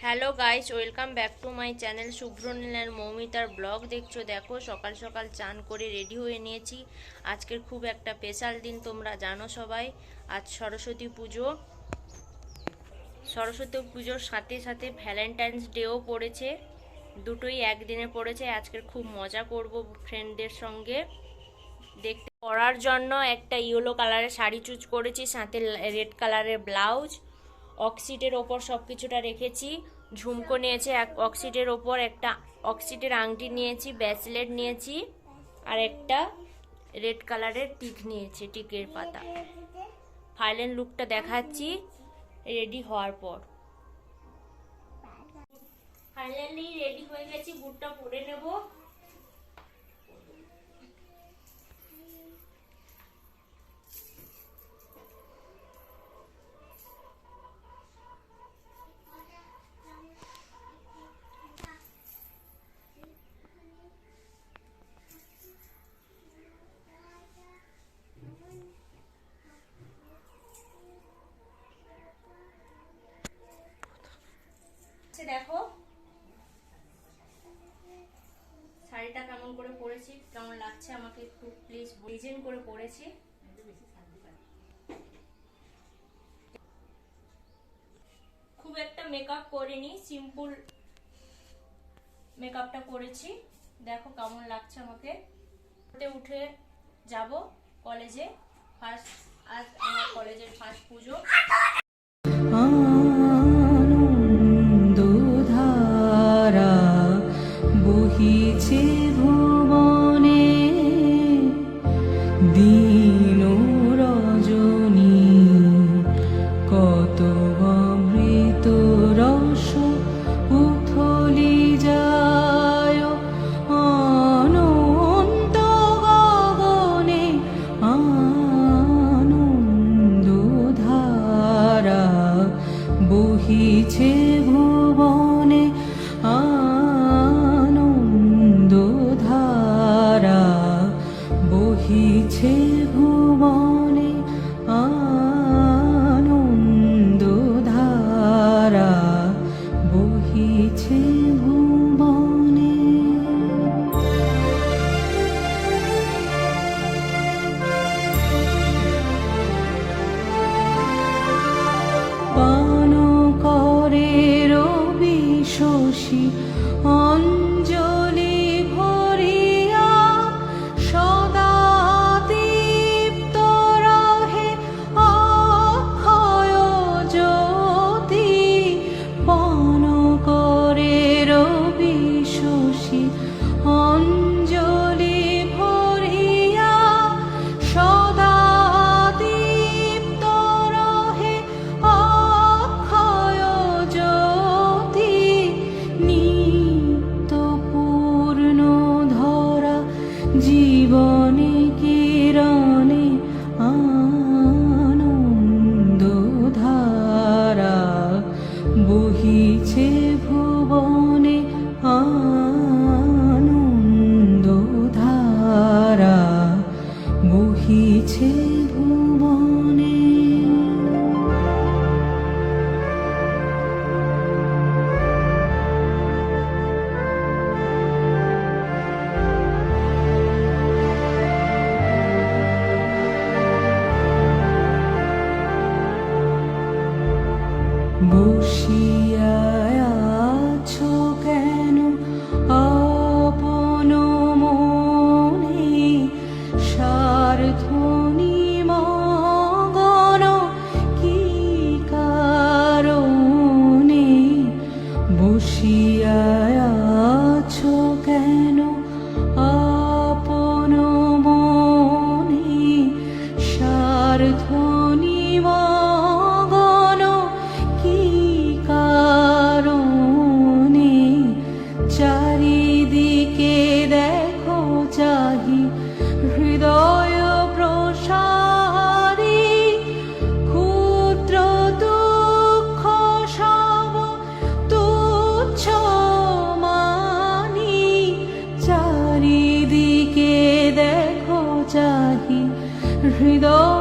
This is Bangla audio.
Hello guys welcome back to my channel Subhranil আর মৌমিতার ব্লগ দেখছ দেখো সকাল সকাল চান করে রেডি হয়ে নিয়েছি আজকের খুব একটা স্পেশাল দিন তোমরা জানো সবাই আজ সরস্বতী পুজো সরস্বতী পুজোর সাথে সাথে ভ্যালেন্টাইন্স ডেও পড়েছে দুটোই একদিনে পড়েছে। আজকের খুব মজা করব ফ্রেন্ডদের সঙ্গে। দেখতে পরার জন্য একটা ইয়েলো কালারের শাড়ি চুজ করেছি, সাথে রেড কালারের ব্লাউজ অক্সিডের ওপর সব কিছুটা রেখেছি। ঝুমকো নিয়েছে এক অক্সিডের ওপর একটা অক্সিডের আংটি নিয়েছি ব্যাসলেট নিয়েছি, আর একটা রেড কালারের টিক নিয়েছি, টিকের পাতা। ফাইনাল লুকটা দেখাচ্ছি রেডি হওয়ার পর। ফাইনালি রেডি হয়ে গেছি বুটটা পরে নেব আচ্ছা, দেখো শাড়িটা কেমন করে পরেছি কেমন লাগছে আমাকে একটু প্লিজ ডিজাইন করে পরেছি খুব একটা মেকআপ করিনি সিম্পল মেকআপটা করেছি। দেখো কেমন লাগছে আমাকে। উঠে যাব কলেজে ফার্স্ট আজ আমার কলেজের ফার্স্ট পুজো। দিন কত অমৃত যায় আনন্দধারা বহিছে ভুবনে আনন্দধারা বহিছে 熟悉。哦。বহিছে ভুবনে আনন্দ ধারা বহিছে ভুবনে বসিয়া cuidó